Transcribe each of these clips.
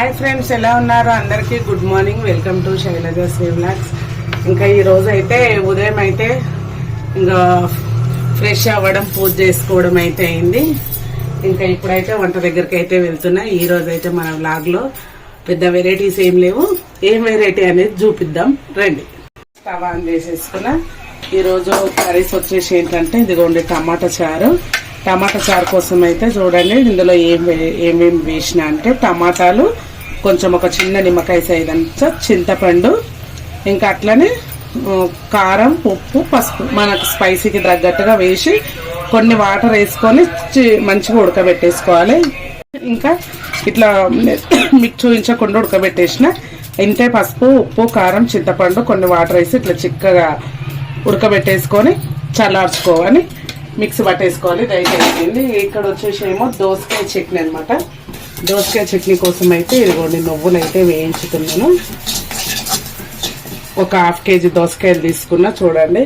Hi friends ఎలా ఉన్నారు? అందరికీ good morning welcome to Shailaja Sri vlogs ఇంకా ఈ రోజు అయితే ఉదయం అయితే ఇంకా ఫ్రెష్ అవ్వడం పూజ చేసుకోవడం అయితే అయింది. ఇంకా ఇప్పుడైతే వంట దగ్గరికి అయితే వెళ్తున్నా. ఈ రోజు అయితే మన వ్లాగ్లో పెద్ద వెరైటీస్ ఏం లేవు. ఏం వెరైటీ అనేది చూపిద్దాం. రండి. స్టవ్ ఆన్ చేసేసుకున్నా. ఈ రోజు కర్రీస్ వచ్చేసి ఏంటంటే ఇదిగోండి టమాటా చారు. టమాటా చారు కోసం అయితే చూడండి ఇందులో ఏం ఏమేమి వేసిన అంటే టమాటాలు కొంచెం ఒక చిన్న నిమ్మకాయ సైజ్ అంతా చింతపండు ఇంకా అట్లనే కారం ఉప్పు పసుపు. మనకు స్పైసీకి తగ్గట్టుగా వేసి కొన్ని వాటర్ వేసుకొని చి- మంచిగా ఉడకబెట్టేసుకోవాలి. ఇంకా ఇట్లా మీకు చూపించకుండా ఉడకబెట్టేసిన ఇంతే పసుపు ఉప్పు కారం చింతపండు కొన్ని వాటర్ వేసి ఇట్లా చిక్కగా ఉడకబెట్టేసుకొని చల్లార్చుకోవాలి. మిక్సీ పట్టేసుకోవాలి. దయచేసింది ఇక్కడ వచ్చేసి ఏమో దోసకాయ చట్నీ అనమాట దోసకాయ చట్నీ కోసం అయితే ఇదిగోండి నువ్వులు అయితే వేయించుతున్నాను ఒక హాఫ్ కేజీ దోసకాయలు తీసుకున్నా చూడండి.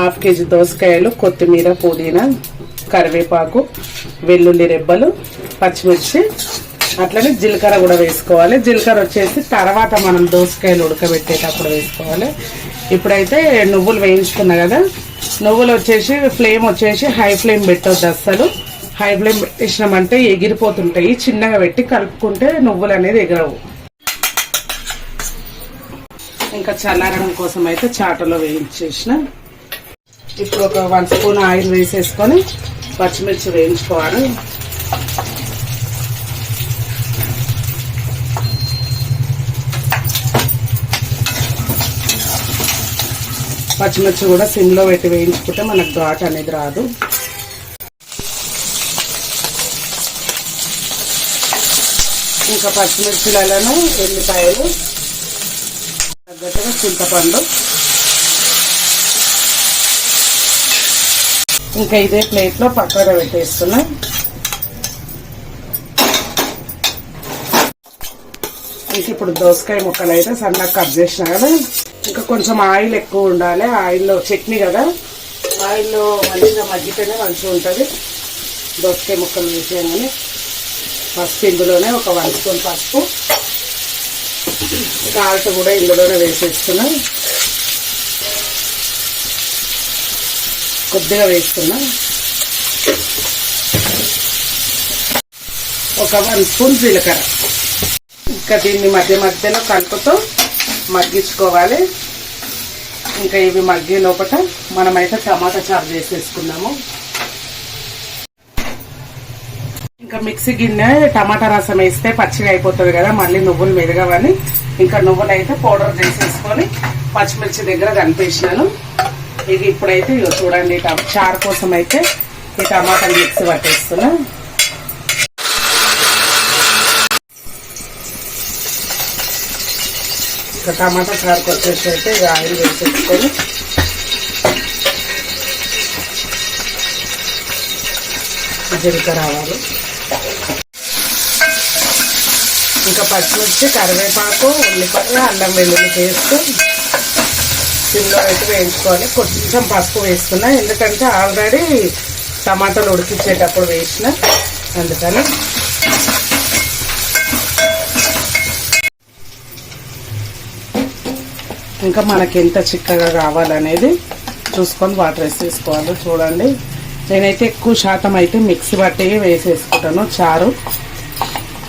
హాఫ్ కేజీ దోసకాయలు కొత్తిమీర పుదీనా కరివేపాకు వెల్లుల్లి రెబ్బలు పచ్చిమిర్చి అట్లనే జీలకర్ర కూడా వేసుకోవాలి. జీలకర్ర వచ్చేసి తర్వాత మనం దోసకాయలు ఉడకబెట్టేటప్పుడు వేసుకోవాలి. ఇప్పుడైతే నువ్వులు వేయించుకున్నా కదా నువ్వులు వచ్చేసి ఫ్లేమ్ వచ్చేసి హై ఫ్లేమ్ పెట్టొద్దు అస్సలు. హై ఫ్లేమ్ పెట్టేసినామంటే ఎగిరిపోతుంటాయి. చిన్నగా పెట్టి కలుపుకుంటే నువ్వులు అనేది ఎగరవు. ఇంకా చల్లారడం కోసం అయితే చాటలో వేయించేసిన. ఇప్పుడు ఒక వన్ స్పూన్ ఆయిల్ వేసేసుకొని పచ్చిమిర్చి వేయించుకోవాలి. పచ్చిమిర్చి కూడా సిమ్లో పెట్టి వేయించుకుంటే మనకు ఘాట్ అనేది రాదు. ఇంకా పచ్చిమిర్చిలను ఎల్లిపాయలు తగ్గట్టుగా చింతపండు. ఇంకా ఇదే ప్లేట్లో పక్కన పెట్టేస్తున్నా. ఇంక ఇప్పుడు దోసకాయ ముక్కలు అయితే సన్నగా కట్ చేసిన కదా. ఇంకా కొంచెం ఆయిల్ ఎక్కువ ఉండాలి. ఆయిల్లో చట్నీ కదా. ఆయిల్లో మంచిగా మగ్గితేనే మంచిగా ఉంటుంది. దోసకాయ ముక్కలు వేసేయమని ఫస్ట్ ఇందులోనే ఒక వన్ స్పూన్ పసుపు. సాల్ట్ కూడా ఇందులోనే వేసేస్తున్నా. కొద్దిగా వేస్తున్నా. ఒక వన్ స్పూన్ జీలకర్ర. ఇంకా దీన్ని మధ్య మధ్యలో కలుపుతూ మగ్గించుకోవాలి. ఇంకా ఇవి మగ్గే లోపల మనమైతే టమాటా చారు చేసేసుకున్నాము. ఇంకా మిక్సీ గిన్నె టమాటా రసం వేస్తే పచ్చిగా అయిపోతుంది కదా మళ్ళీ నువ్వులు మెదగవని. ఇంకా నువ్వులు అయితే పౌడర్ చేసేసుకొని పచ్చిమిర్చి దగ్గర కనిపించాను ఇది ఇప్పుడైతే ఇగో చూడండి చారు కోసం అయితే ఈ టమాటాలు మిక్సీ పట్టేస్తున్నా. ఇంకా టమాటా చారుకు వచ్చేసి అయితే ఇక ఆయిల్ వేసేసుకొని. జీలకర్ర ఆవాలు. ఇంకా పచ్చిమిర్చి కరివేపాకు ఉల్లిపాయ అల్లం వెల్లుల్లి పేస్ట్. సిమ్లో అయితే వేయించుకోవాలి. కొంచెం పసుపు వేసుకున్నా ఎందుకంటే ఆల్రెడీ టమాటాలు ఉడికించేటప్పుడు వేసిన. అందుకని. ఇంకా మనకి ఎంత చిక్కగా కావాలనేది చూసుకొని వాటర్ వేసేసుకోవాలి చూడండి. నేనైతే ఎక్కువ శాతం అయితే మిక్సీ పట్టి వేసేసుకుంటాను. చారు.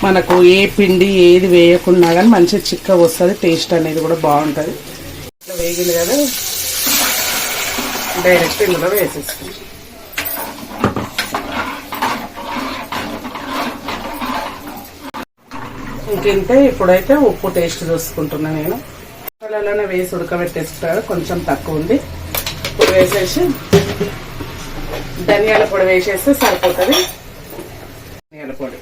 మనకు ఏ పిండి ఏది వేయకున్నా కానీ మంచిగా చిక్కగా వస్తుంది టేస్ట్ అనేది కూడా బాగుంటుంది. ఇట్లా వేగింది కదా. డైరెక్ట్ ఇందులో వేసేసుకుంటాం ఇంకింతే ఇప్పుడైతే ఉప్పు టేస్ట్ చూసుకుంటున్నా నేను. మసాలాలోనే వేసి ఉడకబెట్టేసుకుంటారు కొంచెం తక్కువ ఉంది. ఇప్పుడు వేసేసి ధనియాల పొడి వేసేస్తే సరిపోతుంది ధనియాల పొడి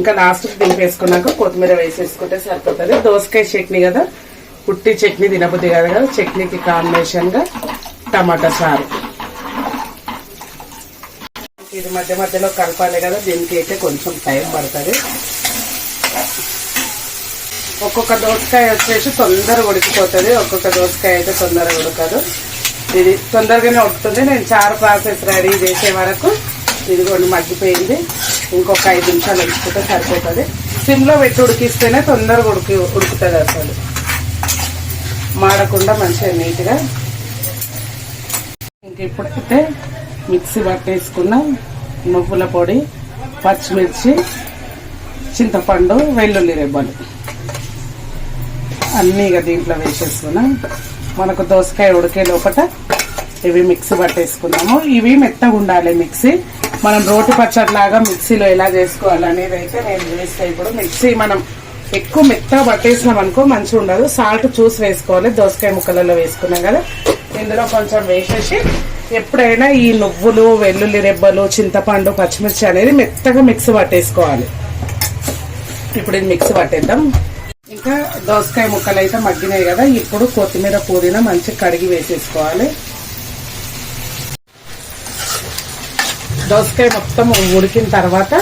ఇంకా లాస్ట్కి దింపేసుకున్నాక కొత్తిమీర వేసేసుకుంటే సరిపోతుంది. దోసకాయ చట్నీ కదా పుట్టి చట్నీ తినబుద్ది కదా కదా. చట్నీకి కాంబినేషన్గా టమాటా చారు. ఇది మధ్య మధ్యలో కలపాలి కదా దీనికి అయితే కొంచెం టైం పడుతుంది. ఒక్కొక్క దోసకాయ వచ్చేసి తొందరగా ఉడికిపోతుంది. ఒక్కొక్క దోసకాయ అయితే తొందరగా ఉడకదు. ఇది తొందరగానే ఉడుకుతుంది. నేను చారు ప్రాసెస్ రెడీ చేసే వరకు ఇదిగోండి మగ్గిపోయింది. ఇంకొక ఐదు నిమిషాలు ఉడికితే సరిపోతుంది. సిమ్లో పెట్టి ఉడికిస్తేనే తొందరగా ఉడికి ఉడుకుతుంది అసలు. మాడకుండా మంచిగా నీట్గా. ఇంక ఇప్పుడైతే మిక్సీ పట్టేసుకున్న నువ్వుల పొడి పచ్చిమిర్చి చింతపండు వెల్లుల్లి రెబ్బలు. అన్నీ ఇక దీంట్లో వేసేసుకున్నాం. మనకు దోసకాయ ఉడికే లోపల ఇవి మిక్సీ పట్టేసుకున్నాము ఇవి మెత్తగా ఉండాలి మిక్సీ. మనం రోటి పచ్చడిలాగా మిక్సీలో ఎలా చేసుకోవాలి అనేది అయితే నేను చేస్తే ఇప్పుడు మిక్సీ మనం ఎక్కువ మెత్తగా పట్టేసినాం అనుకో మంచిగా ఉండదు. సాల్ట్ చూసి వేసుకోవాలి. దోసకాయ ముక్కలలో వేసుకున్నాం కదా. ఇందులో కొంచెం వేసేసి ఎప్పుడైనా ఈ నువ్వులు వెల్లుల్లి రెబ్బలు చింతపండు పచ్చిమిర్చి అనేది మెత్తగా మిక్స్ పట్టేసుకోవాలి. ఇప్పుడు ఇది మిక్స్ పట్టేద్దాం. ఇంకా దోసకాయ ముక్కలు అయితే మగ్గినాయి కదా. ఇప్పుడు కొత్తిమీర పుదీనా మంచిగా కడిగి వేసేసుకోవాలి. దోసకాయ మొత్తం ఉడికిన తర్వాత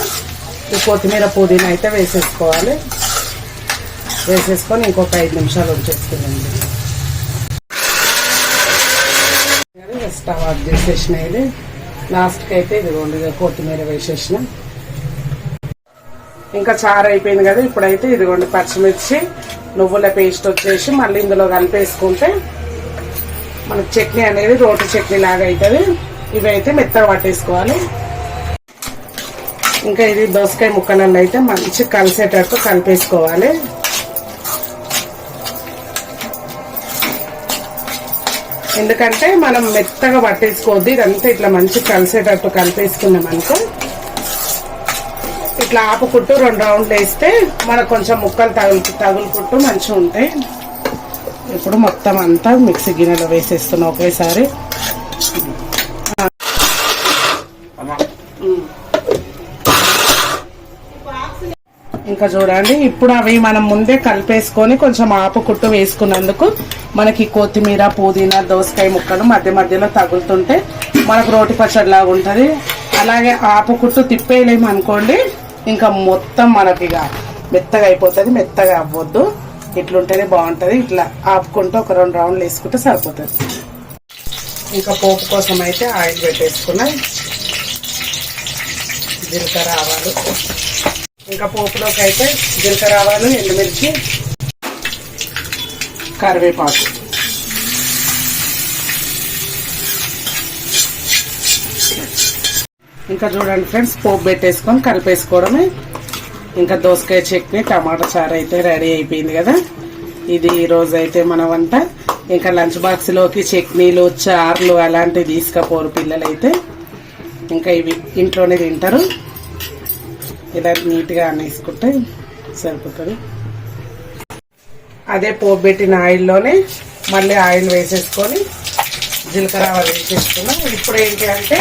ఈ కొత్తిమీర పుదీనా అయితే వేసేసుకోవాలి. వేసేసుకొని ఇంకొక ఐదు నిమిషాలు ఉంచేసుకుందండి స్టవ్ ఆఫ్ చేసేసిన ఇది. లాస్ట్కి అయితే ఇదిగోండి రెండు కొత్తిమీర వేసేసిన. ఇంకా చారు అయిపోయింది కదా ఇప్పుడైతే ఇదిగోండి పచ్చిమిర్చి నువ్వుల పేస్ట్ వచ్చేసి మళ్ళీ ఇందులో కలిపేసుకుంటే మనకు చట్నీ అనేది రోటి చట్నీ లాగా అవుతుంది. ఇవైతే మెత్తగా పట్టేసుకోవాలి. ఇంకా ఇది దోసకాయ ముక్కలలో అయితే మంచి కలిసేటట్టు కలిపేసుకోవాలి. ఎందుకంటే మనం మెత్తగా పట్టేసుకోవద్దు ఇదంతా ఇట్లా మంచి కలిసేటట్టు కలిపేసుకున్నాం అనుకో. ఇట్లా ఆపుకుంటూ రెండు రౌండ్లు వేస్తే మనకు కొంచెం ముక్కలు తగులు తగులుకుంటూ మంచిగా ఉంటాయి. ఇప్పుడు మొత్తం అంతా మిక్సీ గిన్నెలో వేసేస్తున్నాం ఒకేసారి. ఇంకా చూడండి. ఇప్పుడు అవి మనం ముందే కలిపేసుకొని కొంచెం ఆపుకుట్టు వేసుకున్నందుకు మనకి కొత్తిమీర పుదీనా దోసకాయ ముక్కలు మధ్య మధ్యలో తగులుతుంటే మనకు రోటి పచ్చడిలాగా ఉంటుంది. అలాగే ఆపుకుట్టు తిప్పేయలేము అనుకోండి ఇంకా మొత్తం మనకి ఇక మెత్తగా అయిపోతుంది. మెత్తగా అవ్వద్దు. ఇట్లుంటేనే బాగుంటుంది. ఇట్లా ఆపుకుంటూ ఒక రెండు రౌండ్లు వేసుకుంటే సరిపోతుంది. ఇంకా పోపు కోసం అయితే ఆయిల్ పెట్టేసుకున్నాయి జీలకర్ర ఆవాలు. ఇంకా పోపులోకి అయితే జీలకర్ర ఆవాలు ఎండుమిర్చి కరివేపాకు. ఇంకా చూడండి ఫ్రెండ్స్ పోపు పెట్టేసుకొని కలిపేసుకోవడమే. ఇంకా దోసకాయ చట్నీ టమాటా చారు అయితే రెడీ అయిపోయింది కదా. ఇది ఈరోజు అయితే మన వంట. ఇంకా లంచ్ బాక్స్లోకి చట్నీలు చార్లు అలాంటివి తీసుకపోరు పిల్లలు అయితే ఇంకా ఇవి ఇంట్లోనే తింటారు. ఇలా నీట్గా అనేసుకుంటే సరిపోతుంది. అదే పోపు పెట్టిన ఆయిల్లోనే మళ్ళీ ఆయిల్ వేసేసుకొని జీలకర్ర వేసేసుకున్నాం. ఇప్పుడు ఏంటి అంటే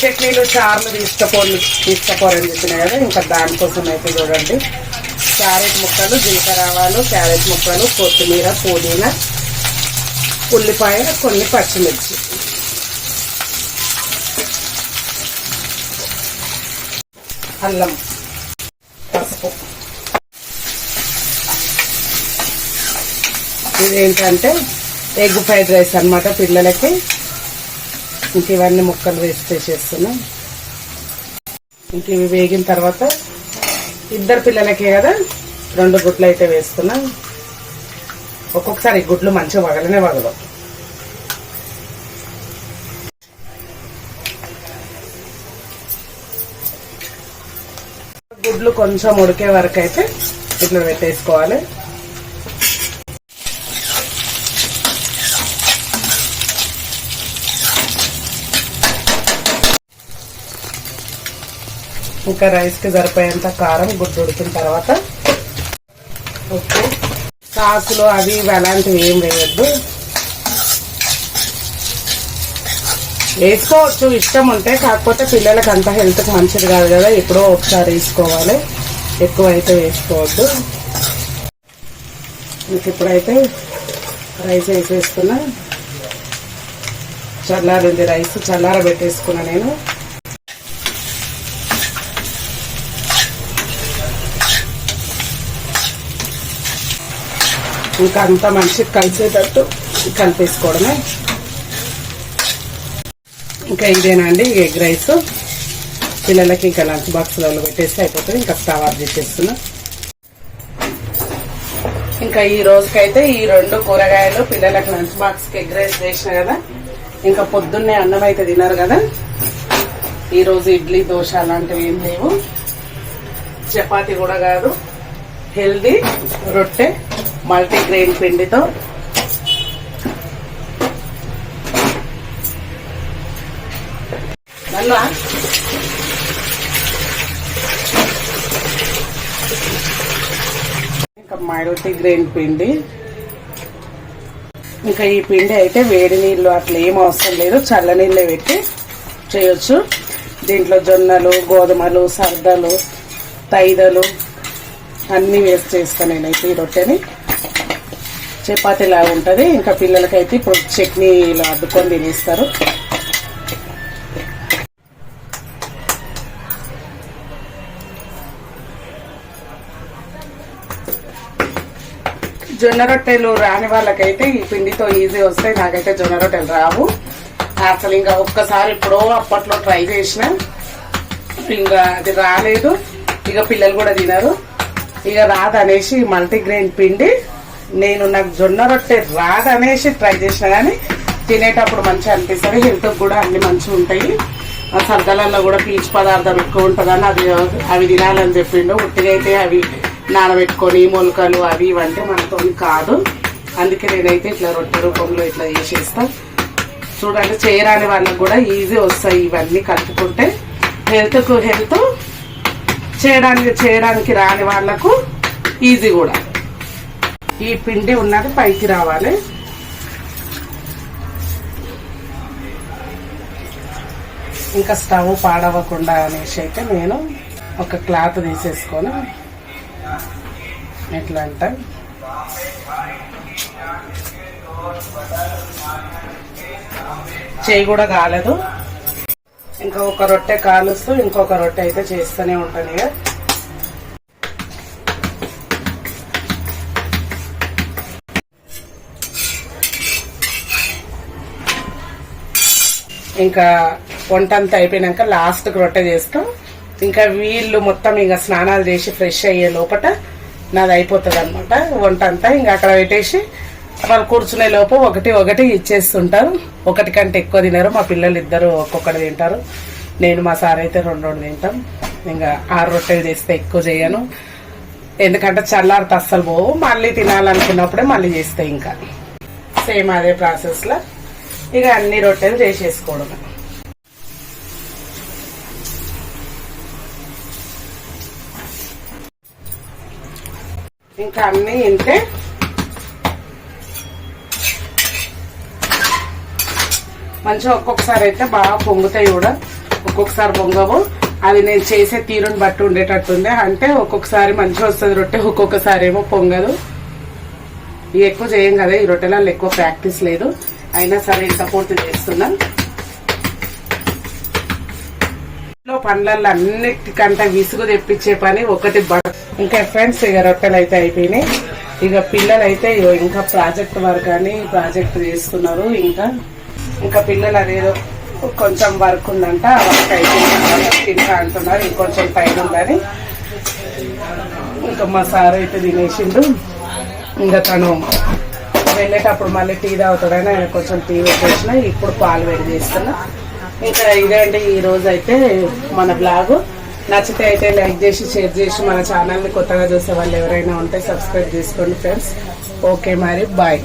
చట్నీలు చార్లు తీసుకపోరు తీసుకపోరని చెప్పినాయి కదా ఇంకా దానికోసం అయితే చూడండి. క్యారెట్ ముక్కలు జీలకర్ర ఆవాలు క్యారెట్ ముక్కలు కొత్తిమీర పుదీనా ఉల్లిపాయ కొన్ని పచ్చిమిర్చి. అల్లం. పసుపు ఇదేంటంటే ఎగ్ ఫ్రైడ్ రైస్ అన్నమాట పిల్లలకి. ఇంక ఇవన్నీ ముక్కలు వేసి చేసేస్తున్నాం. ఇంక ఇవి వేగిన తర్వాత ఇద్దరు పిల్లలకే కదా రెండు గుడ్లు అయితే వేస్తున్నాం. ఒక్కొక్కసారి గుడ్లు మంచిగా వగలనే వగలవు. గుడ్లు కొంచెం ఉడికే వరకు అయితే ఇట్లా పెట్టేసుకోవాలి. ఇంకా రైస్కి సరిపోయేంత కారం గుడ్డు ఉడికిన తర్వాత ఉప్పు సాసులు అవి ఇవి అలాంటివి ఏం వేయద్దు. వేసుకోవచ్చు. ఇష్టం ఉంటే కాకపోతే పిల్లలకి అంత హెల్త్కి మంచిది కాదు కదా. ఎప్పుడో ఒకసారి వేసుకోవాలి. ఎక్కువ అయితే వేసుకోవద్దు. ఇంక ఇప్పుడైతే రైస్ వేసేసుకున్నా చల్లారింది రైస్. చల్లార పెట్టేసుకున్నా నేను. ఇంకా అంతా మంచిగా కలిసేటట్టు కలిపేసుకోవడమే. ఇంకా ఇదేనా అండి? Egg rice. పిల్లలకి ఇంకా లంచ్ బాక్స్లలో పెట్టేస్తే అయిపోతుంది. ఇంకా స్టవ్ ఆఫ్ చేసేస్తున్నా. ఇంకా ఈ రోజుకైతే ఈ రెండు కూరగాయలు పిల్లలకు లంచ్ బాక్స్కి ఎగ్ రైస్ చేసిన కదా ఇంకా పొద్దున్నే అన్నం అయితే తిన్నారు కదా. ఈ రోజు ఇడ్లీ దోశ అలాంటివి ఏం లేవు. చపాతి కూడా కాదు. హెల్దీ రొట్టె మల్టీగ్రెయిన్ పిండితో నన్ను ఇంకా మల్టీ గ్రెయిన్ పిండి. ఇంకా ఈ పిండి అయితే వేడి నీళ్ళు అట్లా ఏం అవసరం లేదు. చల్ల నీళ్ళే పెట్టి చేయొచ్చు. దీంట్లో జొన్నలు గోధుమలు సర్దలు తైదలు అన్నీ వేసి చేస్తాను నేనైతే ఈ రొట్టెని. చపాతీలా ఉంటుంది. ఇంకా పిల్లలకైతే ఇప్పుడు చట్నీలు అడ్డుకొని తినేస్తారు. జొన్న రొట్టెలు రాని వాళ్ళకైతే ఈ పిండితో ఈజీ వస్తాయి. నాకైతే జొన్న రొట్టెలు రావు. అసలు ఇంకా ఒక్కసారి ఎప్పుడో అప్పట్లో ట్రై చేసిన. ఇంకా అది రాలేదు. ఇక పిల్లలు కూడా తినరు. ఇక రాదనేసి మల్టీగ్రెయిన్ పిండి నేను నాకు జొన్న రొట్టె రాదనేసి ట్రై చేసిన కానీ తినేటప్పుడు మంచిగా అనిపిస్తుంది. హెల్త్ కూడా అన్ని మంచిగా ఉంటాయి. ఆ సర్దలలో కూడా పీచు పదార్థం ఎక్కువ ఉంటుందని అది అవి తినాలని చెప్పిండు. ఉట్టిగా అయితే అవి నానబెట్టుకొని మొలకలు అవి ఇవంటే మనతో కాదు. అందుకే నేనైతే ఇట్లా రొట్టె రూపంలో ఇట్లా చేసేస్తా. చూడండి చేయరాని వాళ్ళకి కూడా ఈజీ వస్తాయి ఇవన్నీ కలుపుకుంటే. హెల్త్కు హెల్త్ చేయడానికి చేయడానికి రాని వాళ్ళకు ఈజీ కూడా. ఈ పిండి ఉన్నది పైకి రావాలి. ఇంకా స్టవ్ పాడవకుండా అనేసి అయితే నేను ఒక క్లాత్ తీసేసుకొని ఎట్లా అంటే? చేయి కూడా కాలేదు. ఇంకా ఒక రొట్టె కాలుస్తూ ఇంకొక రొట్టె అయితే చేస్తూనే ఉంటాను ఇక. ఇంకా వంట అంతా అయిపోయినాక లాస్ట్కి రొట్టె చేస్తాం. ఇంకా వీళ్ళు మొత్తం ఇంకా స్నానాలు చేసి ఫ్రెష్ అయ్యే లోపట నాది అయిపోతుంది అనమాట వంట అంతా ఇంకా అక్కడ పెట్టేసి వాళ్ళు కూర్చునే లోపు ఒకటి ఒకటి ఇచ్చేస్తుంటారు. ఒకటి కంటే ఎక్కువ తినరు. మా పిల్లలు ఇద్దరు ఒక్కొక్కటి తింటారు. నేను మా సార్ అయితే రెండు రెండు తింటాం. ఇంకా ఆరు రొట్టెలు చేస్తే ఎక్కువ చేయను. ఎందుకంటే చల్లారితే అస్సలు పోవు. మళ్ళీ తినాలనుకున్నప్పుడే మళ్ళీ చేస్తే ఇంకా. సేమ్ అదే ప్రాసెస్లో ఇక అన్ని రొట్టెలు చేసేసుకోవడం ఇంకా అన్ని ఇంతే. మంచిగా ఒక్కొక్కసారి అయితే బాగా పొంగుతాయి కూడా. ఒక్కొక్కసారి పొంగవు. అది నేను చేసే తీరుని బట్టి ఉండేటట్టుండే. అంటే ఒక్కొక్కసారి మంచిగా వస్తుంది రొట్టె ఒక్కొక్కసారి ఏమో పొంగదు. ఎక్కువ చేయం కదా ఈ రొట్టెలలో ఎక్కువ ప్రాక్టీస్ లేదు. అయినా సరే ఇంత పూర్తి చేస్తున్నాను పండ్లల్లో అన్నిటికంటే విసుగు తెప్పించే పని ఒకటి ఇంకా ఫ్రెండ్స్ ఇక రొట్టెలు అయితే అయిపోయినాయి. ఇక పిల్లలు అయితే ఇగో ఇంకా ప్రాజెక్ట్ వర్క్ అని ప్రాజెక్ట్ చేస్తున్నారు. ఇంకా ఇంకా పిల్లలు అదేదో కొంచెం వర్క్ ఉందంట ఆ వర్క్ అయిపోయింది. తింటా అంటున్నారు ఇంకొంచెం టైం ఉందని. ఇంకా మా సార్ అయితే తినేసిండు. ఇంకా తను వెళ్ళేటప్పుడు మళ్ళీ టీ తాగుతాడని ఆయన కొంచెం టీ పెట్టేసిన ఇప్పుడు పాలు వేడి చేస్తున్నా. ఇంకా ఇదండి ఈ రోజు అయితే మన బ్లాగ్ నచ్చితే అయితే లైక్ చేసి షేర్ చేసి మన ఛానల్ని కొత్తగా చూసే వాళ్ళు ఎవరైనా ఉంటే సబ్స్క్రైబ్ చేసుకోండి ఫ్రెండ్స్ ఓకే మరి బాయ్